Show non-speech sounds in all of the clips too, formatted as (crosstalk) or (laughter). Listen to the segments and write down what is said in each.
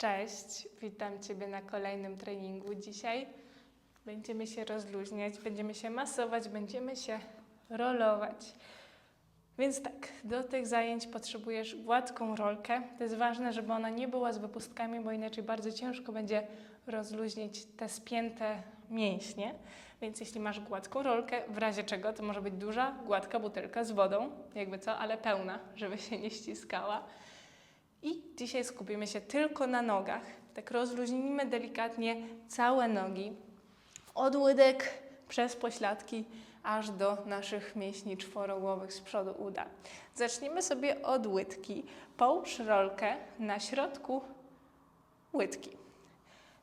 Cześć, witam Ciebie na kolejnym treningu. Dzisiaj będziemy się rozluźniać, będziemy się masować, będziemy się rolować. Więc tak, do tych zajęć potrzebujesz gładką rolkę. To jest ważne, żeby ona nie była z wypustkami, bo inaczej bardzo ciężko będzie rozluźnić te spięte mięśnie. Więc jeśli masz gładką rolkę, w razie czego to może być duża, gładka butelka z wodą, jakby co, ale pełna, żeby się nie ściskała. I dzisiaj skupimy się tylko na nogach. Tak rozluźnijmy delikatnie całe nogi. Od łydek przez pośladki aż do naszych mięśni czworogłowych z przodu uda. Zaczniemy sobie od łydki. Połóż rolkę na środku łydki.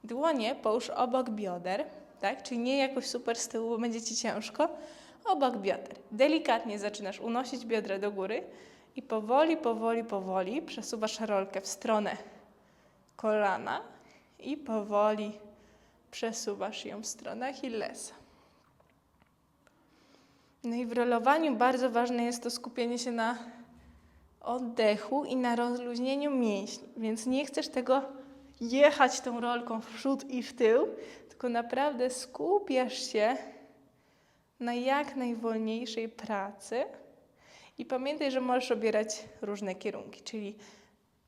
Dłonie połóż obok bioder, tak? Czyli nie jakoś super z tyłu, bo będzie Ci ciężko. Obok bioder. Delikatnie zaczynasz unosić biodra do góry i powoli, powoli, powoli przesuwasz rolkę w stronę kolana i powoli przesuwasz ją w stronę Achillesa. No i w rolowaniu bardzo ważne jest to skupienie się na oddechu i na rozluźnieniu mięśni, więc nie chcesz tego jechać tą rolką w przód i w tył, tylko naprawdę skupiasz się na jak najwolniejszej pracy. I pamiętaj, że możesz obierać różne kierunki, czyli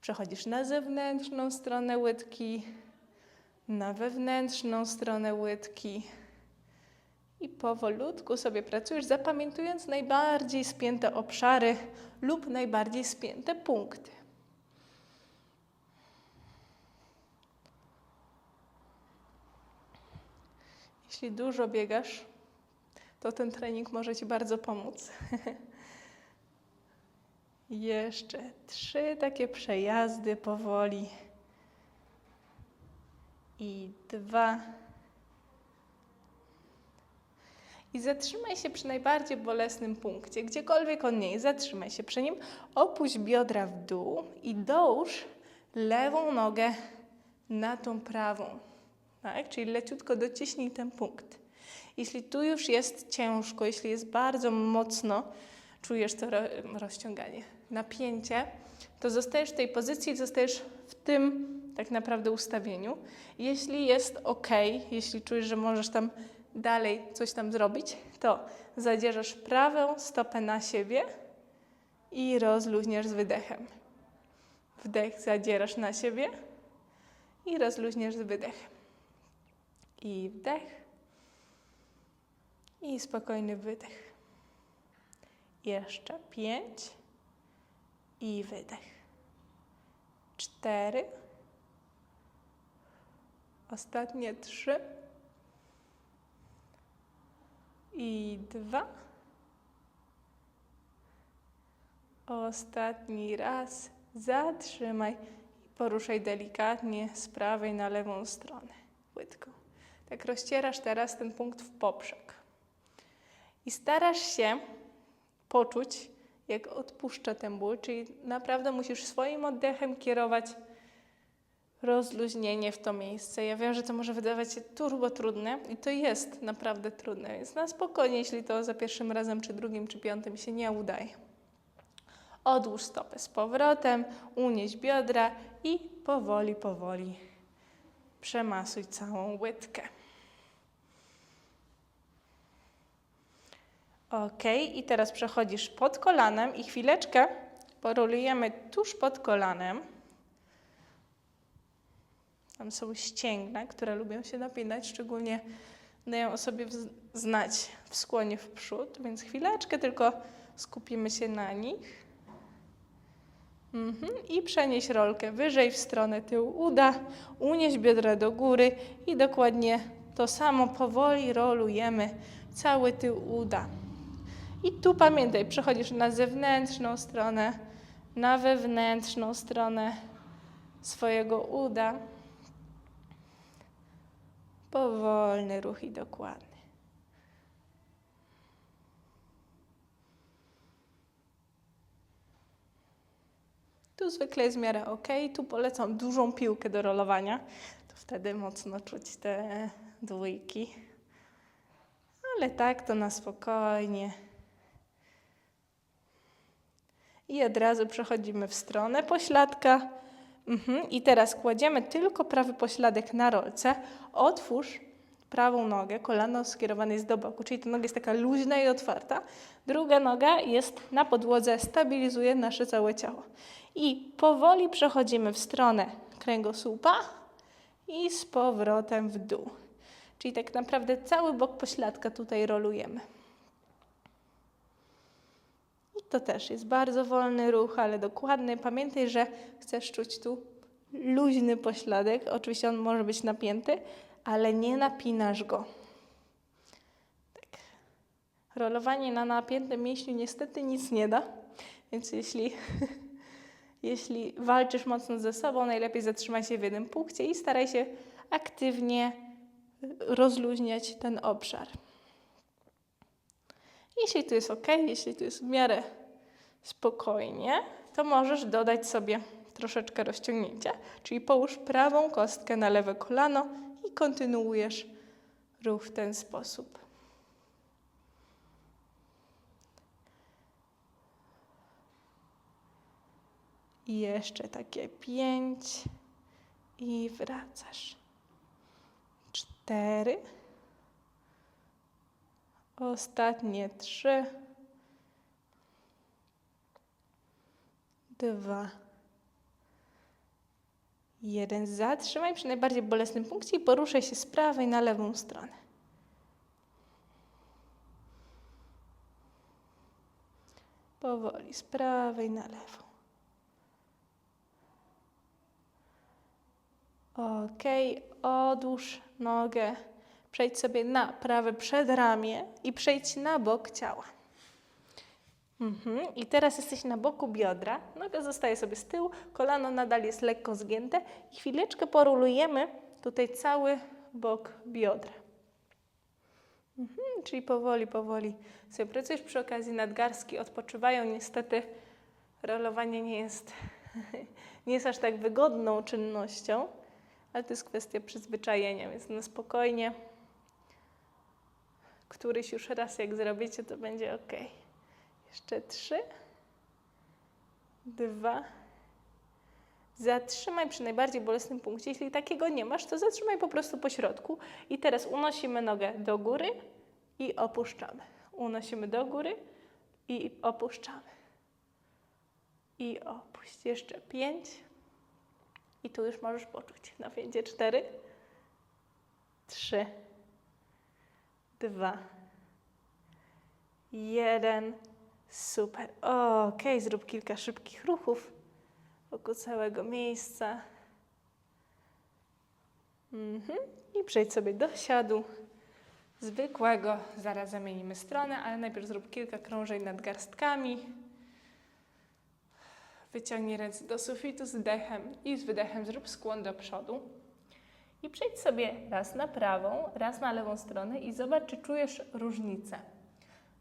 przechodzisz na zewnętrzną stronę łydki, na wewnętrzną stronę łydki i powolutku sobie pracujesz, zapamiętując najbardziej spięte obszary lub najbardziej spięte punkty. Jeśli dużo biegasz, to ten trening może Ci bardzo pomóc. (laughs) Jeszcze trzy takie przejazdy powoli. I dwa. I zatrzymaj się przy najbardziej bolesnym punkcie, gdziekolwiek on nie jest. Zatrzymaj się przy nim, opuść biodra w dół i dołóż lewą nogę na tą prawą. Tak? Czyli leciutko dociśnij ten punkt. Jeśli tu już jest ciężko, jeśli jest bardzo mocno, czujesz to ro rozciąganie, napięcie, to zostajesz w tej pozycji, zostajesz w tym tak naprawdę ustawieniu. Jeśli jest ok, jeśli czujesz, że możesz tam dalej coś tam zrobić, to zadzierzesz prawą stopę na siebie i rozluźniasz z wydechem. Wdech zadzierasz na siebie i rozluźniasz z wydechem. I wdech. I spokojny wydech. Jeszcze pięć. I wydech. Cztery. Ostatnie trzy. I dwa. Ostatni raz. Zatrzymaj i poruszaj delikatnie z prawej na lewą stronę łydką. Tak rozcierasz teraz ten punkt w poprzek. I starasz się poczuć, jak odpuszcza ten ból, czyli naprawdę musisz swoim oddechem kierować rozluźnienie w to miejsce. Ja wiem, że to może wydawać się turbo trudne i to jest naprawdę trudne, więc na spokojnie, jeśli to za pierwszym razem, czy drugim, czy piątym się nie udaje. Odłóż stopę z powrotem, unieś biodra i powoli, powoli przemasuj całą łydkę. Ok, i teraz przechodzisz pod kolanem i chwileczkę porolujemy tuż pod kolanem. Tam są ścięgna, które lubią się napinać, szczególnie dają o sobie znać w skłonie w przód, więc chwileczkę tylko skupimy się na nich. Mhm. I przenieś rolkę wyżej w stronę tyłu uda, unieś biodra do góry i dokładnie to samo powoli rolujemy cały tył uda. I tu pamiętaj, przechodzisz na zewnętrzną stronę, na wewnętrzną stronę swojego uda. Powolny ruch i dokładny. Tu zwykle jest w miarę ok. Tu polecam dużą piłkę do rolowania. To wtedy mocno czuć te dwójki. Ale tak to na spokojnie. I od razu przechodzimy w stronę pośladka. Mhm. I teraz kładziemy tylko prawy pośladek na rolce. Otwórz prawą nogę, kolano skierowane jest do boku, czyli ta noga jest taka luźna i otwarta. Druga noga jest na podłodze, stabilizuje nasze całe ciało. I powoli przechodzimy w stronę kręgosłupa i z powrotem w dół. Czyli tak naprawdę cały bok pośladka tutaj rolujemy. To też jest bardzo wolny ruch, ale dokładny. Pamiętaj, że chcesz czuć tu luźny pośladek. Oczywiście on może być napięty, ale nie napinasz go. Tak. Rolowanie na napiętym mięśniu niestety nic nie da, więc jeśli, (laughs) jeśli walczysz mocno ze sobą, najlepiej zatrzymaj się w jednym punkcie i staraj się aktywnie rozluźniać ten obszar. Jeśli tu jest ok, jeśli tu jest w miarę spokojnie, to możesz dodać sobie troszeczkę rozciągnięcia, czyli połóż prawą kostkę na lewe kolano i kontynuujesz ruch w ten sposób. I jeszcze takie pięć i wracasz. Cztery. Ostatnie trzy. Dwa. Jeden. Zatrzymaj przy najbardziej bolesnym punkcie i poruszaj się z prawej na lewą stronę. Powoli z prawej na lewą. Ok, odłóż nogę. Przejdź sobie na prawe przedramię i przejdź na bok ciała. Mhm. I teraz jesteś na boku biodra, noga zostaje sobie z tyłu, kolano nadal jest lekko zgięte i chwileczkę porulujemy tutaj cały bok biodra. Mhm. Czyli powoli, powoli sobie pracujesz. Przy okazji nadgarstki odpoczywają. Niestety rolowanie nie jest, (laughs) nie jest aż tak wygodną czynnością, ale to jest kwestia przyzwyczajenia, więc na spokojnie. Któryś już raz jak zrobicie, to będzie ok. Jeszcze trzy, dwa. Zatrzymaj przy najbardziej bolesnym punkcie. Jeśli takiego nie masz, to zatrzymaj po prostu po środku. I teraz unosimy nogę do góry i opuszczamy. Unosimy do góry i opuszczamy. I opuść. Jeszcze pięć. I tu już możesz poczuć napięcie. Cztery, trzy, dwa, jeden. Super. Ok, zrób kilka szybkich ruchów wokół całego miejsca. Mhm. I przejdź sobie do siadu zwykłego. Zaraz zamienimy stronę, ale najpierw zrób kilka krążeń nad garstkami. Wyciągnij ręce do sufitu z wdechem i z wydechem zrób skłon do przodu. I przejdź sobie raz na prawą, raz na lewą stronę i zobacz, czy czujesz różnicę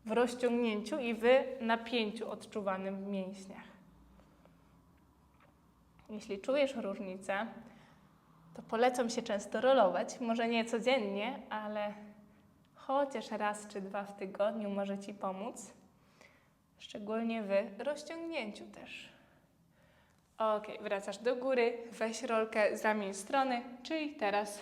w rozciągnięciu i w napięciu odczuwanym w mięśniach. Jeśli czujesz różnicę, to polecam się często rolować. Może nie codziennie, ale chociaż raz czy dwa w tygodniu może Ci pomóc. Szczególnie w rozciągnięciu też. Ok, wracasz do góry, weź rolkę, zamień strony, czyli teraz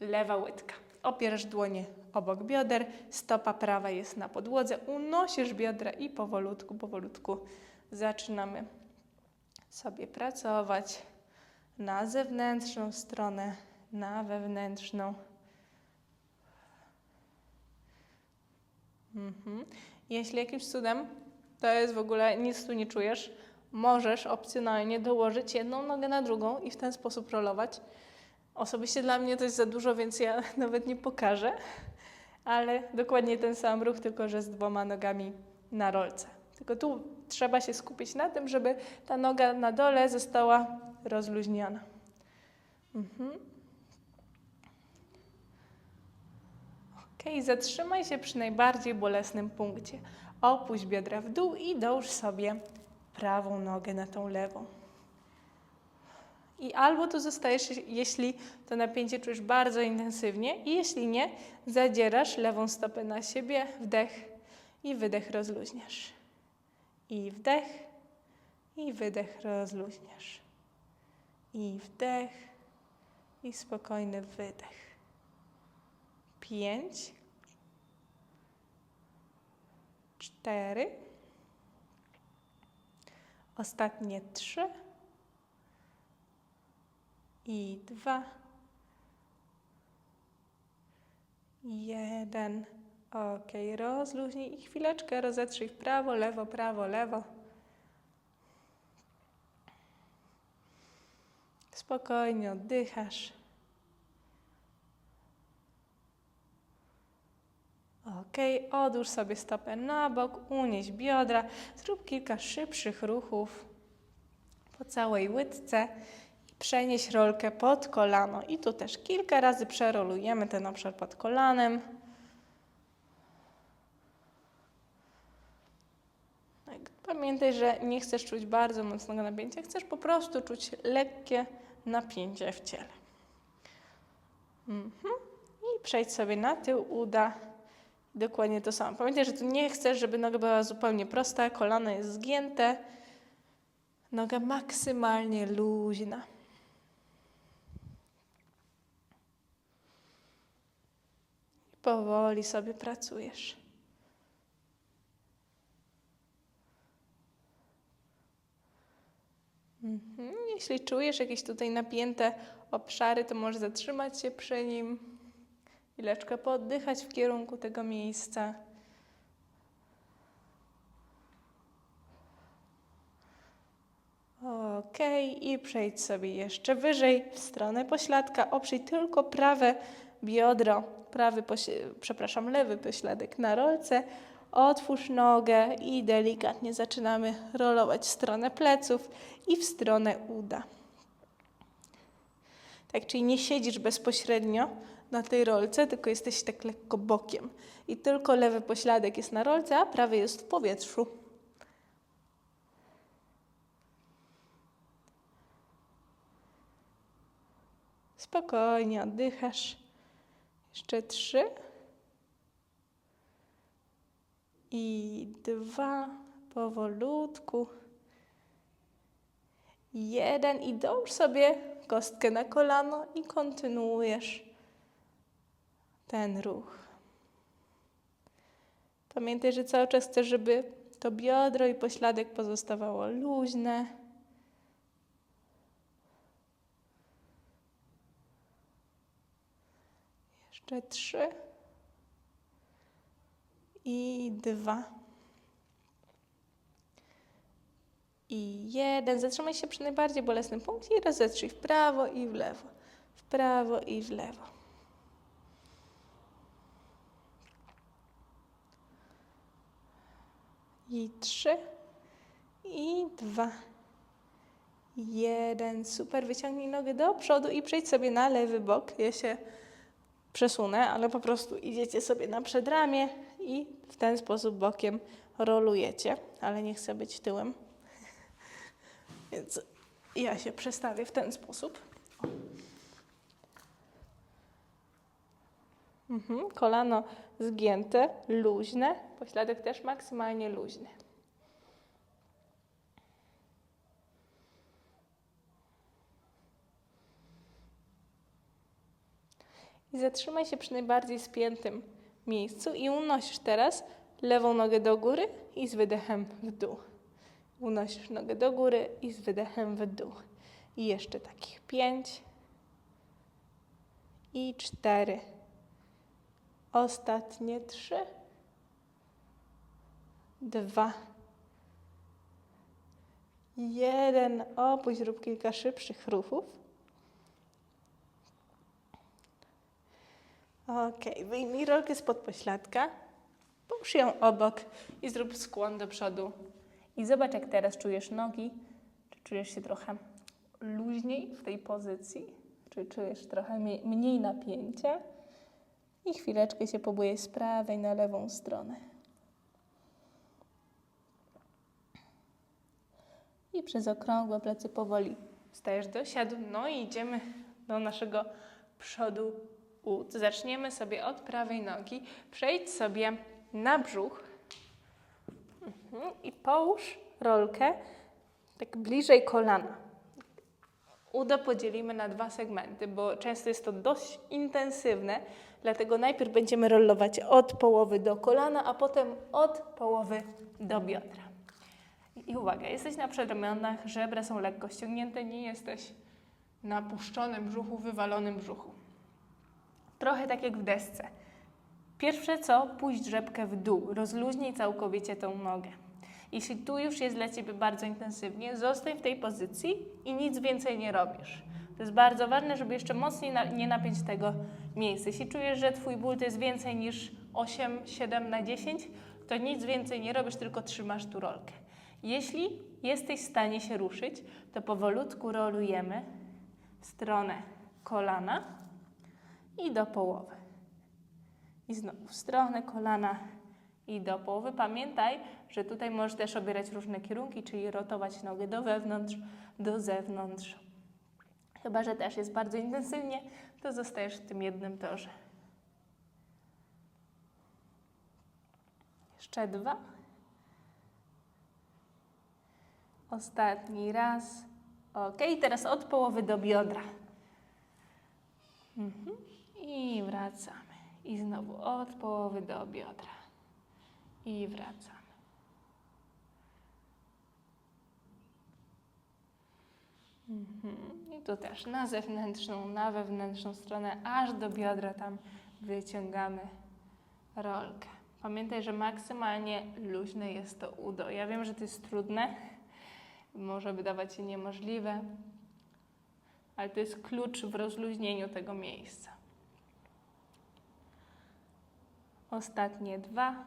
lewa łydka. Opierasz dłonie obok bioder, stopa prawa jest na podłodze, unosisz biodra i powolutku, powolutku zaczynamy sobie pracować na zewnętrzną stronę, na wewnętrzną. Mhm. Jeśli jakimś cudem to jest w ogóle nic tu nie czujesz, możesz opcjonalnie dołożyć jedną nogę na drugą i w ten sposób rolować. Osobiście dla mnie to jest za dużo, więc ja (laughs) nawet nie pokażę, ale dokładnie ten sam ruch, tylko że z dwoma nogami na rolce. Tylko tu trzeba się skupić na tym, żeby ta noga na dole została rozluźniona. Mhm. Ok, zatrzymaj się przy najbardziej bolesnym punkcie. Opuść biodra w dół i dołóż sobie prawą nogę na tą lewą. I albo tu zostajesz, jeśli to napięcie czujesz bardzo intensywnie, i jeśli nie, zadzierasz lewą stopę na siebie, wdech i wydech rozluźniasz. I wdech i wydech rozluźniasz. I wdech. I spokojny wydech. Pięć. Cztery. Ostatnie trzy. I dwa. Jeden. Ok, rozluźnij i chwileczkę rozetrzyj w prawo, lewo, prawo, lewo. Spokojnie oddychasz. Ok, odłóż sobie stopę na bok, unieś biodra, zrób kilka szybszych ruchów po całej łydce i przenieś rolkę pod kolano. I tu też kilka razy przerolujemy ten obszar pod kolanem. Tak, Pamiętaj, że nie chcesz czuć bardzo mocnego napięcia, chcesz po prostu czuć lekkie napięcie w ciele. Mhm. I przejdź sobie na tył uda. Dokładnie to samo. Pamiętaj, że tu nie chcesz, żeby noga była zupełnie prosta, kolano jest zgięte, noga maksymalnie luźna. Powoli sobie pracujesz. Mhm. Jeśli czujesz jakieś tutaj napięte obszary, to możesz zatrzymać się przy nim, chwileczkę pooddychać w kierunku tego miejsca. Ok, i przejdź sobie jeszcze wyżej w stronę pośladka. Oprzyj tylko prawe biodro, prawy, przepraszam, lewy pośladek na rolce. Otwórz nogę i delikatnie zaczynamy rolować w stronę pleców i w stronę uda. Tak, czyli nie siedzisz bezpośrednio na tej rolce, tylko jesteś tak lekko bokiem. I tylko lewy pośladek jest na rolce, a prawy jest w powietrzu. Spokojnie oddychasz. Jeszcze trzy. I dwa. Powolutku. Jeden. I dołóż sobie kostkę na kolano i kontynuujesz ten ruch. Pamiętaj, że cały czas chcesz, żeby to biodro i pośladek pozostawało luźne. Jeszcze trzy. I dwa. I jeden. Zatrzymaj się przy najbardziej bolesnym punkcie i rozetrzyj w prawo i w lewo. W prawo i w lewo. I trzy. I dwa. Jeden. Super. Wyciągnij nogę do przodu i przejdź sobie na lewy bok. Ja się przesunę, ale po prostu idziecie sobie na przedramię i w ten sposób bokiem rolujecie, ale nie chcę być tyłem. Więc ja się przestawię w ten sposób. Mhm, kolano zgięte, luźne, pośladek też maksymalnie luźny. I zatrzymaj się przy najbardziej spiętym miejscu i unosisz teraz lewą nogę do góry i z wydechem w dół. Unosisz nogę do góry i z wydechem w dół. I jeszcze takich pięć. I cztery. Ostatnie trzy. Dwa. Jeden. Opuść, rób kilka szybszych ruchów. Ok, wyjmij rolkę spod pośladka, połóż ją obok i zrób skłon do przodu. I zobacz, jak teraz czujesz nogi. Czy czujesz się trochę luźniej w tej pozycji? Czy czujesz trochę mniej napięcia? I chwileczkę się pobujesz z prawej na lewą stronę. I przez okrągłe plecy powoli stajesz do siadu. No i idziemy do naszego przodu ud. Zaczniemy sobie od prawej nogi. Przejdź sobie na brzuch mhm. i połóż rolkę tak bliżej kolana. udo podzielimy na dwa segmenty, bo często jest to dość intensywne, dlatego najpierw będziemy rolować od połowy do kolana, a potem od połowy do biodra. I uwaga, jesteś na przedramionach, żebra są lekko ściągnięte, nie jesteś na puszczonym brzuchu, wywalonym brzuchu. Trochę tak jak w desce. Pierwsze co, puść rzepkę w dół, rozluźnij całkowicie tą nogę. Jeśli tu już jest dla Ciebie bardzo intensywnie, zostań w tej pozycji i nic więcej nie robisz. To jest bardzo ważne, żeby jeszcze mocniej na, nie napiąć tego miejsca. Jeśli czujesz, że Twój ból to jest więcej niż 8, 7 na 10, to nic więcej nie robisz, tylko trzymasz tu rolkę. Jeśli jesteś w stanie się ruszyć, to powolutku rolujemy w stronę kolana i do połowy. I znowu w stronę kolana i do połowy. Pamiętaj, że tutaj możesz też obierać różne kierunki, czyli rotować nogę do wewnątrz, do zewnątrz. Chyba, że też jest bardzo intensywnie, to zostajesz w tym jednym torze. Jeszcze dwa. Ostatni raz. Ok, teraz od połowy do biodra. Mhm. I wracamy. I znowu od połowy do biodra. I wracamy. Mhm. I tu też na zewnętrzną, na wewnętrzną stronę, aż do biodra tam wyciągamy rolkę. Pamiętaj, że maksymalnie luźne jest to udo. Ja wiem, że to jest trudne, może wydawać się niemożliwe, ale to jest klucz w rozluźnieniu tego miejsca. Ostatnie dwa.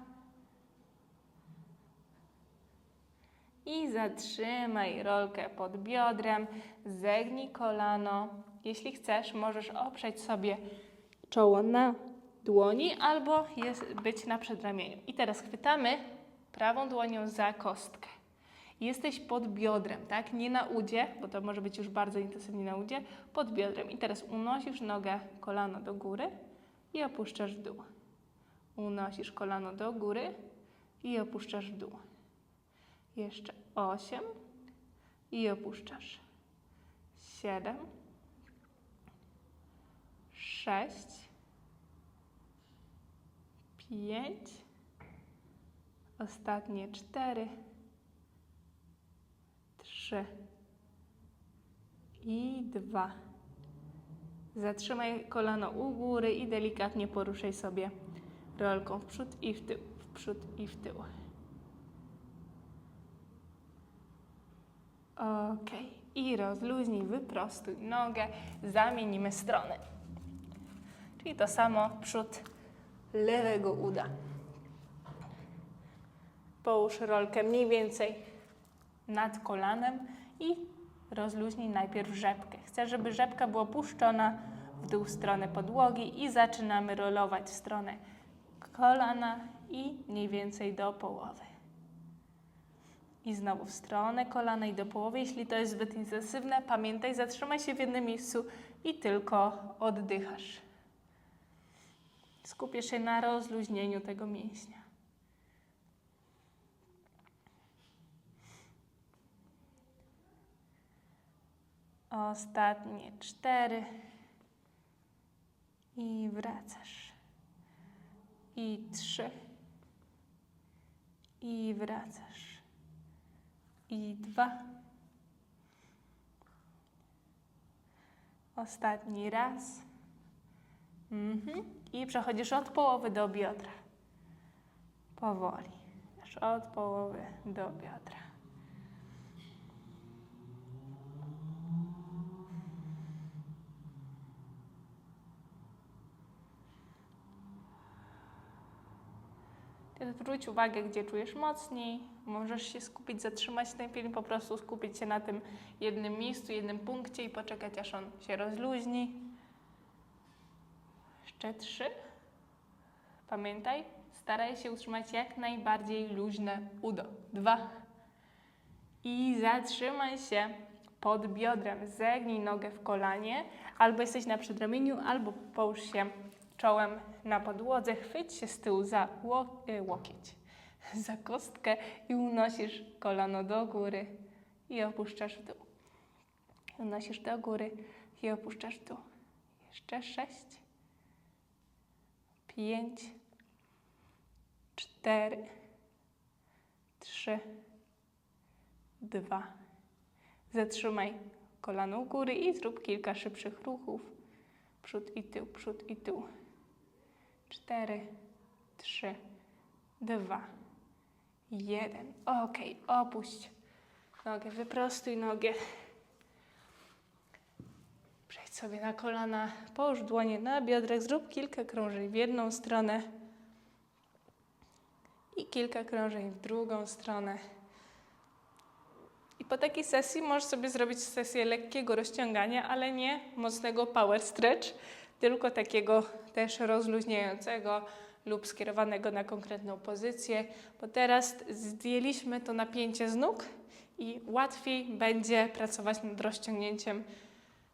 I zatrzymaj rolkę pod biodrem, zegnij kolano. Jeśli chcesz, możesz oprzeć sobie czoło na dłoni albo jest, być na przedramieniu. I teraz chwytamy prawą dłonią za kostkę. Jesteś pod biodrem, tak? Nie na udzie, bo to może być już bardzo intensywnie na udzie, pod biodrem. I teraz unosisz nogę, kolano do góry i opuszczasz w dół. Unosisz kolano do góry i opuszczasz w dół. Jeszcze osiem i opuszczasz. Siedem, sześć, pięć, ostatnie cztery, trzy i dwa. Zatrzymaj kolano u góry i delikatnie poruszaj sobie rolką w przód i w tył, w przód i w tył. Ok. I rozluźnij, wyprostuj nogę, zamienimy strony. Czyli to samo przód lewego uda. Połóż rolkę mniej więcej nad kolanem i rozluźnij najpierw rzepkę. Chcę, żeby rzepka była puszczona w dół strony podłogi i zaczynamy rolować w stronę kolana i mniej więcej do połowy. I znowu w stronę kolana i do połowy. Jeśli to jest zbyt intensywne, pamiętaj, zatrzymaj się w jednym miejscu i tylko oddychasz. Skupię się na rozluźnieniu tego mięśnia. Ostatnie cztery. I wracasz. I trzy. I wracasz. I dwa. Ostatni raz. Mhm. I przechodzisz od połowy do biodra. Powoli. Aż od połowy do biodra. Zwróć uwagę, gdzie czujesz mocniej. Możesz się skupić, zatrzymać ten film, po prostu skupić się na tym jednym miejscu, jednym punkcie i poczekać, aż on się rozluźni. Jeszcze trzy. Pamiętaj, staraj się utrzymać jak najbardziej luźne udo. Dwa. I zatrzymaj się pod biodrem. Zegnij nogę w kolanie, albo jesteś na przedramieniu, albo połóż się czołem na podłodze, chwyć się z tyłu za y, łokieć, (laughs) za kostkę i unosisz kolano do góry i opuszczasz w dół. Unosisz do góry i opuszczasz w dół. Jeszcze sześć, pięć, cztery, trzy, dwa. Zatrzymaj kolano u góry i zrób kilka szybszych ruchów. Przód i tył, przód i tył. Cztery, trzy, dwa, jeden. Ok, opuść nogę, wyprostuj nogę. Przejdź sobie na kolana, połóż dłonie na biodrach, zrób kilka krążeń w jedną stronę i kilka krążeń w drugą stronę. I po takiej sesji możesz sobie zrobić sesję lekkiego rozciągania, ale nie mocnego power stretch, tylko takiego też rozluźniającego lub skierowanego na konkretną pozycję, bo teraz zdjęliśmy to napięcie z nóg i łatwiej będzie pracować nad rozciągnięciem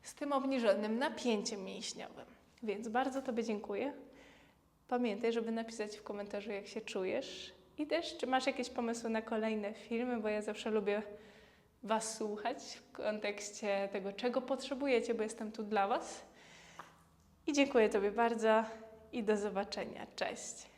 z tym obniżonym napięciem mięśniowym. Więc bardzo Tobie dziękuję. Pamiętaj, żeby napisać w komentarzu, jak się czujesz i też, czy masz jakieś pomysły na kolejne filmy, bo ja zawsze lubię Was słuchać w kontekście tego, czego potrzebujecie, bo jestem tu dla Was. I dziękuję Tobie bardzo i do zobaczenia. Cześć.